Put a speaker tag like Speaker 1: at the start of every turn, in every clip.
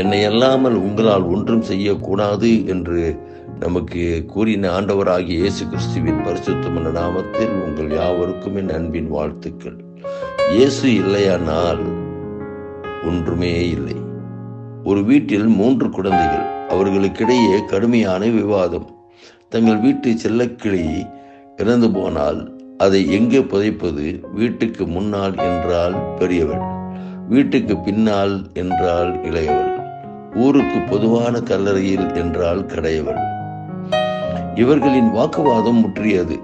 Speaker 1: என்னை அல்லாமல் உங்களால் ஒன்றும் செய்யக்கூடாது என்று நமக்கு கூறின ஆண்டவராகிய இயேசு கிறிஸ்துவின் பரிசுத்தமன நாமத்தில் உங்கள் யாவருக்கும் என் அன்பின் வாழ்த்துக்கள். இயேசு இல்லையானால் ஒன்றுமே இல்லை. ஒரு வீட்டில் மூன்று குழந்தைகள் அவர்களுக்கிடையே கடுமையான விவாதம். தங்கள் வீட்டு செல்லக்கிளி இறந்து போனால் அதை எங்கே புதைப்பது? வீட்டுக்கு முன்னால் என்றால் பெரியவள் வீட்டுக்கு பின்னால் என்றால் இளையவள். ஊருக்கு பொதுவான கல்லறையில் என்றால் கடையவள். இவர்களின் வாக்குவாதம் முற்றியது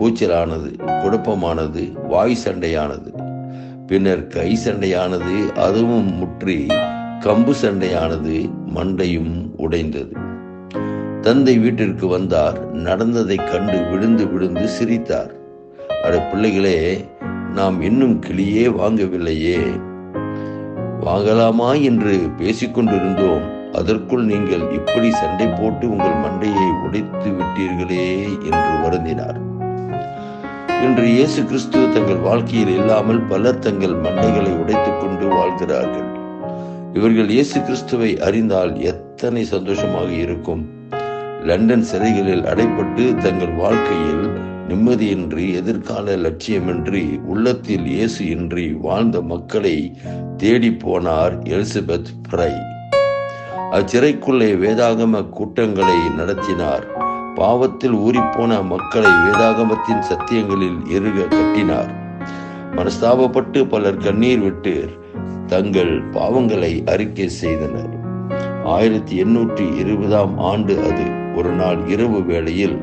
Speaker 1: கூச்சலானது குழப்பமானது வாய் சண்டையானது. பின்னர் கை சண்டையானது அதுவும் முற்றி கம்பு சண்டையானது மண்டையும் உடைந்தது. தந்தை வீட்டிற்கு வந்தார் நடந்ததை கண்டு விழுந்து விழுந்து சிரித்தார். அட பிள்ளைகளே நாம் இன்னும் கிளியே வாங்கவில்லையே. வாங்கலாமா என்று பேசிக்கொண்டிருந்தோம். அதற்குள் நீங்கள் இப்படி சண்டை போட்டு உங்கள் மண்டையை உடைத்து விட்டீர்களே என்று வருந்தினார். இன்று இயேசு கிறிஸ்து தங்கள் வாழ்க்கையில் இல்லாமல் பலர் தங்கள் மண்டைகளை உடைத்துக் கொண்டு வாழ்கிறார்கள். இவர்கள் இயேசு கிறிஸ்துவை அறிந்தால் எத்தனை சந்தோஷமாக இருக்கும். லண்டன் சிறைகளில் அடைப்பட்டு தங்கள் வாழ்க்கையில் நிம்மதியின்றி எதிர்கால லட்சியமின்றி உள்ளத்தில் இயேசு இன்றி வாழ்ந்த மக்களை தேடி போனார் எலிசபெத் பிரை அச்சிறைக்குள்ளே வேதாகம கூட்டங்களை நடத்தினார். பாவத்தில் ஊறிப்போன மக்களை வேதாகமத்தின் சத்தியங்களில் எருக கட்டினார். மனஸ்தாபப்பட்டு பலர் கண்ணீர் விட்டு தங்கள் பாவங்களை அறிக்கை செய்தனர். ஆயிரத்தி எண்ணூற்றி இருபதாம் ஆண்டு அது. ஒரு நாள் இரவு வேளையில்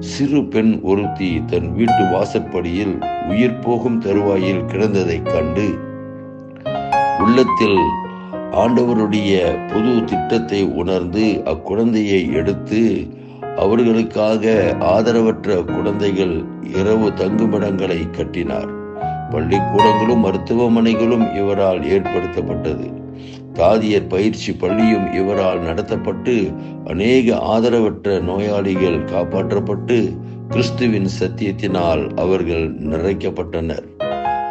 Speaker 1: சிறு பெண் ஒருத்தி தன் வீட்டு வாசற்படியில் உயிர் போகும் தருவாயில் கிடந்ததைக் கண்டு உள்ளத்தில் ஆண்டவருடைய புது திட்டத்தை உணர்ந்து அக்குழந்தையை எடுத்து அவர்களுக்காக ஆதரவற்ற குழந்தைகள் இரவு தங்குமிடங்களை கட்டினார். பள்ளிக்கூடங்களும் மருத்துவமனைகளும் இவரால் ஏற்படுத்தப்பட்டது. தாதியர் பயிற்சி பள்ளியும் இவரால் நடத்தப்பட்டு அநேக ஆதரவற்ற நோயாளிகள் காப்பாற்றப்பட்டு கிறிஸ்துவின் சத்தியத்தினால் அவர்கள் நிறைக்கப்பட்டனர்.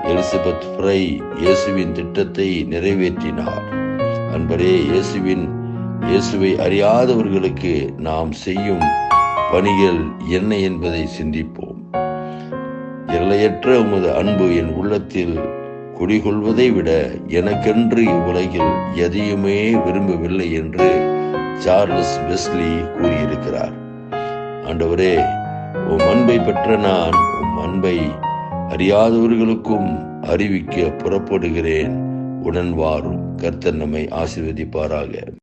Speaker 1: எலிசபெத் ஃப்ரை இயேசுவின் திட்டத்தை நிறைவேற்றினார். அன்பரே இயேசுவின் இயேசுவை அறியாதவர்களுக்கு நாம் செய்யும் பணிகள் என்ன என்பதை சிந்திப்போம். எல்லையற்ற உமது அன்பு என் உள்ளத்தில் குடிகொள்வதை விட எனக்கென்று இவ்வுலகில் எதையுமே விரும்பவில்லை என்று சார்லஸ் வெஸ்லி கூறியிருக்கிறார். ஆண்டவரே உம் அன்பை பெற்ற நான் உம் அன்பை அறியாதவர்களுக்கும் அறிவிக்க புறப்படுகிறேன். உடன் வாரும் கர்த்தன் நம்மை ஆசிர்வதிப்பாராக.